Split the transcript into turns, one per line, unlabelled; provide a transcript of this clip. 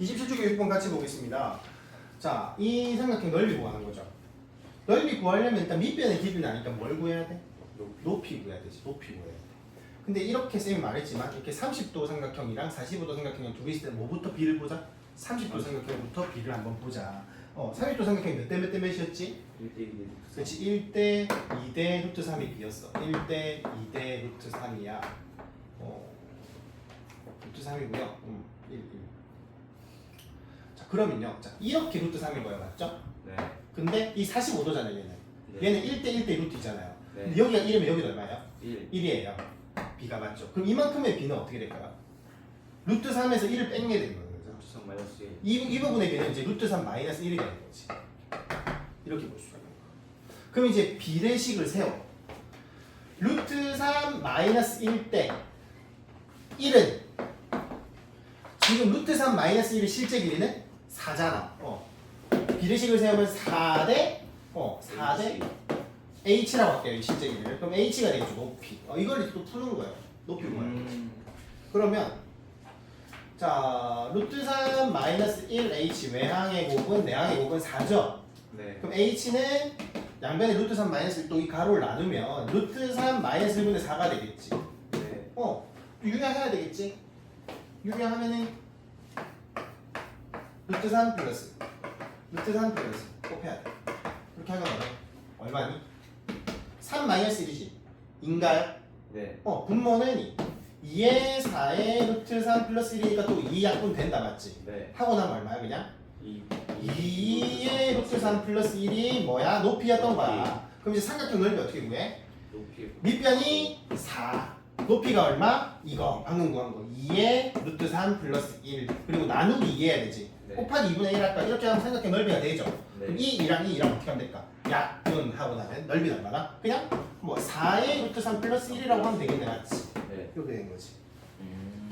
27주 6번 같이 보겠습니다. 자, 이 삼각형 넓이 구하는 거죠. 넓이 구하려면 일단 밑변의 길이는 아니까 뭘 구해야 돼? 높이 구해야 되지. 높이 구해야 돼. 근데 이렇게 쌤이 말했지만 이렇게 30도 삼각형이랑 45도 삼각형이 둘이 있을 때 뭐부터 비를 보자? 30도 삼각형부터 비를 한번 보자. 어, 30도 삼각형이 몇 대 몇대 몇이었지?
1대 1
그렇지 1대 2대 루트 3이 비였어 1대 2대 루트 3이야 어, 루트 3이고요 음, 1, 1. 자 그러면요 자 이렇게 루트 3일 거예요 맞죠?
네.
근데 이 45도잖아요 얘는
네.
얘는 1대 1대 루트잖아요
네.
근데 여기가 1이면 여기는 얼마예요?
1
1이에요 b가 맞죠? 그럼 이만큼의 b는 어떻게 될까요? 루트 3에서 1을 뺀 게 되는 거예요 그죠?
주성 마이너스 1
이, 이 부분의 비는 이제 루트 3 마이너스 1이 되는 거지. 이렇게 볼 수가 있는 거야. 그럼 이제 비례식을 세워. 루트 3 마이너스 1대 1은 지금 루트 3 마이너스 1의 실제 길이는 4잖아. 어. 비례식을 세우면 4대 어, 4대 h라고 할게요. 이 실제 길이를. 그럼 h가 되겠죠. 높이. 어, 이걸 또 푸는 거예요. 높이 구하는 거.
음.
그러면 자 루트 3 마이너스 1h 외항의 곱은 내항의 곱은 4죠.
네.
그럼 h는 양변에 루트 3 마이너스 1또 이 가로를 나누면 루트 3 마이너스 1분의 4가 되겠지.
네.
어 유리해야 되겠지. 유리하면은 루트 3 플러스 루트 3 플러스 곱해야 돼. 그렇게 하면 얼마니? 3 마이너스 1이지. 인가요?
네.
어, 분모는 2의 4의 루트 3 플러스 1이니까 또 2 약분 된다 맞지?
네.
하고 나면 얼마야 그냥?
2
2의 루트 3 플러스 1이 뭐야? 높이였던 거야 그럼 이제 삼각형 넓이 어떻게 구해?
높이
밑변이 4 높이가 얼마? 이거 방금 구한 거 2의 루트 3 플러스 1 그리고 나누기 2 해야 되지
네.
곱하기 2분의 1 할까? 이렇게 하면 삼각형 넓이가 되죠 그럼
네.
이 2랑 이 2랑 어떻게 하면 될까? 약분 하고 나면 넓이는 얼마나? 그냥 뭐 4의 루트 3 플러스 1이라고 하면 되겠네 맞지?
네.
이렇게 된 거지
음.